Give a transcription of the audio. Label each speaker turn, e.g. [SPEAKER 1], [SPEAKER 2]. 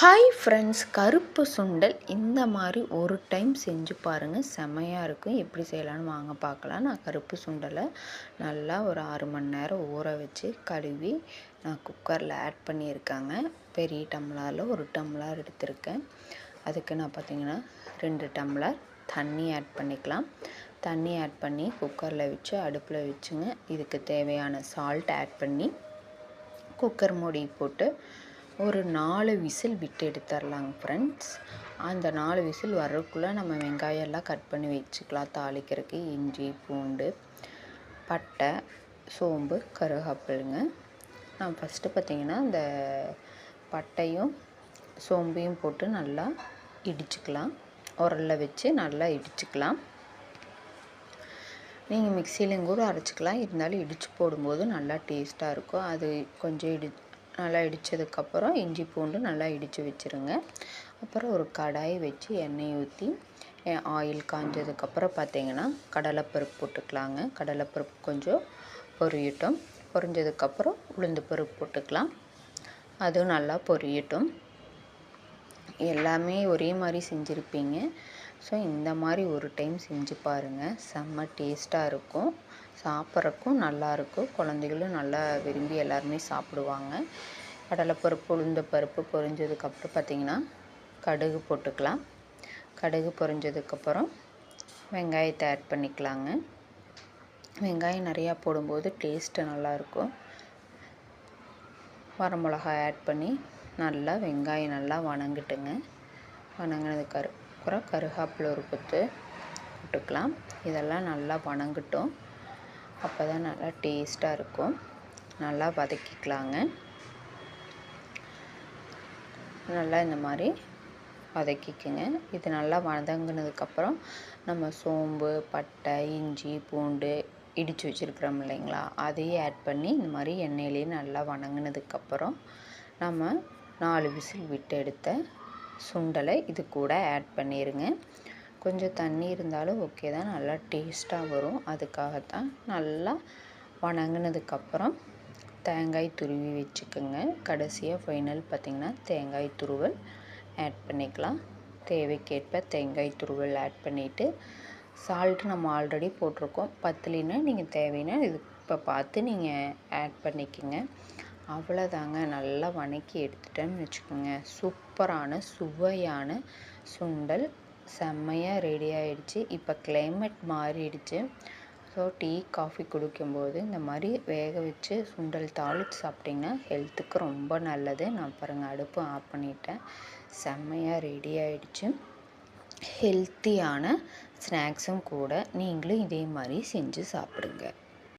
[SPEAKER 1] Hi friends கருப்பு சுண்டல் இந்த மாதிரி ஒரு டைம் செஞ்சு பாருங்கள் செமையாக இருக்கும். எப்படி செய்யலான்னு வாங்க பார்க்கலாம். நான் கருப்பு சுண்டலை நல்லா ஒரு ஆறு மணி நேரம் ஊற வச்சு கழுவி நான் குக்கரில் ஆட் பண்ணியிருக்காங்க. பெரிய டம்ளரில் ஒரு டம்ளர் எடுத்திருக்கேன். அதுக்கு நான் பார்த்திங்கன்னா ரெண்டு டம்ளர் தண்ணி ஆட் பண்ணிக்கலாம். தண்ணி ஆட் பண்ணி குக்கரில் வச்சு அடுப்பில் வச்சுங்க. இதுக்கு தேவையான சால்ட் ஆட் பண்ணி குக்கர் மூடி போட்டு ஒரு நாலு விசில் விட்டு எடுத்துடலாங்க ஃப்ரெண்ட்ஸ் அந்த நாலு விசில் வர்றதுக்குள்ளே நம்ம வெங்காயம் எல்லாம் கட் பண்ணி வச்சுக்கலாம். தாளிக்கிறதுக்கு இஞ்சி பூண்டு பட்டை சோம்பு கருகாப்பிளுங்க நான் ஃபஸ்ட்டு பார்த்திங்கன்னா இந்த பட்டையும் சோம்பையும் போட்டு நல்லா இடிச்சுக்கலாம். உரலில் வச்சு நல்லா இடிச்சுக்கலாம். நீங்கள் மிக்சியிலையும் கூட அரைச்சிக்கலாம். இருந்தாலும் இடித்து போடும்போது நல்லா டேஸ்ட்டாக இருக்கும். அது கொஞ்சம் இடி நல்லா இடித்ததுக்கப்புறம் இஞ்சி பூண்டு நல்லா இடித்து வச்சுருங்க. அப்புறம் ஒரு கடாய் வச்சு எண்ணெய் ஊற்றி ஆயில் காஞ்சதுக்கப்புறம் பார்த்தீங்கன்னா கடலைப்பருப்பு போட்டுக்கலாங்க. கடலைப்பருப்பு கொஞ்சம் பொரியட்டும். பொரிஞ்சதுக்கப்புறம் உளுந்து பருப்பு போட்டுக்கலாம். அதுவும் நல்லா பொரியட்டும். எல்லாமே ஒரே மாதிரி செஞ்சுருப்பீங்க. ஸோ இந்த மாதிரி ஒரு டைம் செஞ்சு பாருங்கள் செம்ம டேஸ்ட்டாக இருக்கும். சாப்பிட்றக்கும் நல்லாயிருக்கும் குழந்தைகளும் நல்லா விரும்பி எல்லாருமே சாப்பிடுவாங்க. கடலைப்பருப்பு உளுந்த பருப்பு பொரிஞ்சதுக்கப்புறம் பார்த்திங்கன்னா கடுகு போட்டுக்கலாம். கடுகு பொரிஞ்சதுக்கப்புறம் வெங்காயத்தை ஆட் பண்ணிக்கலாங்க. வெங்காயம் நிறையா போடும்போது டேஸ்ட்டு நல்லாயிருக்கும். வரமிளகாய் ஆட் பண்ணி நல்லா வெங்காயம் நல்லா வணங்கிட்டுங்க. வணங்கினதுக்கு அப்புறம் கருகாப்பில் ஒரு கொத்து போட்டுக்கலாம். இதெல்லாம் நல்லா வணங்கட்டும். அப்போ தான் நல்லா டேஸ்ட்டாக இருக்கும். நல்லா வதக்கிக்கலாங்க. நல்லா இந்த மாதிரி வதக்கிக்குங்க. இது நல்லா வதங்கினதுக்கப்புறம் நம்ம சோம்பு பட்டை இஞ்சி பூண்டு இடித்து வச்சுருக்குறோம் இல்லைங்களா? அதையும் ஆட் பண்ணி இந்த மாதிரி எண்ணெயிலேயே நல்லா வணங்கினதுக்கப்புறம் நம்ம நாலு விசில் விட்டு எடுத்த சுண்டலை இது கூட ஆட் பண்ணிடுங்க கொஞ்சம் தண்ணி இருந்தாலும் ஓகே தான். நல்லா டேஸ்ட்டாக வரும். அதுக்காகத்தான் நல்லா வணங்கினதுக்கப்புறம் தேங்காய் துருவி வச்சுக்கோங்க. கடைசியாக ஃபைனல் பார்த்திங்கன்னா தேங்காய் துருவல் ஆட் பண்ணிக்கலாம். தேவைக்கேற்ப தேங்காய் துருவல் ஆட் பண்ணிவிட்டு சால்ட்டு நம்ம ஆல்ரெடி போட்டிருக்கோம். பத்துலின்னா நீங்கள் தேவைன்னா இது இப்போ பார்த்து நீங்கள் ஆட் பண்ணிக்கோங்க. அவ்வளோதாங்க நல்லா வணக்கி எடுத்துட்டேன்னு வச்சுக்கோங்க. சூப்பரான சுவையான சுண்டல் செம்மையாக ரெடி ஆகிடுச்சு இப்போ கிளைமேட் மாறிடுச்சு. ஸோ டீ காஃபி குடிக்கும்போது இந்த மாதிரி வேக வச்சு சுண்டல் தாளித்து சாப்பிட்டிங்கன்னா ஹெல்த்துக்கு ரொம்ப நல்லது. நான் பாருங்கள் அடுப்பு ஆஃப் பண்ணிட்டேன். செம்மையாக ரெடி ஆகிடுச்சு ஹெல்த்தியான ஸ்நாக்ஸும் கூட நீங்களும் இதே மாதிரி செஞ்சு சாப்பிடுங்க.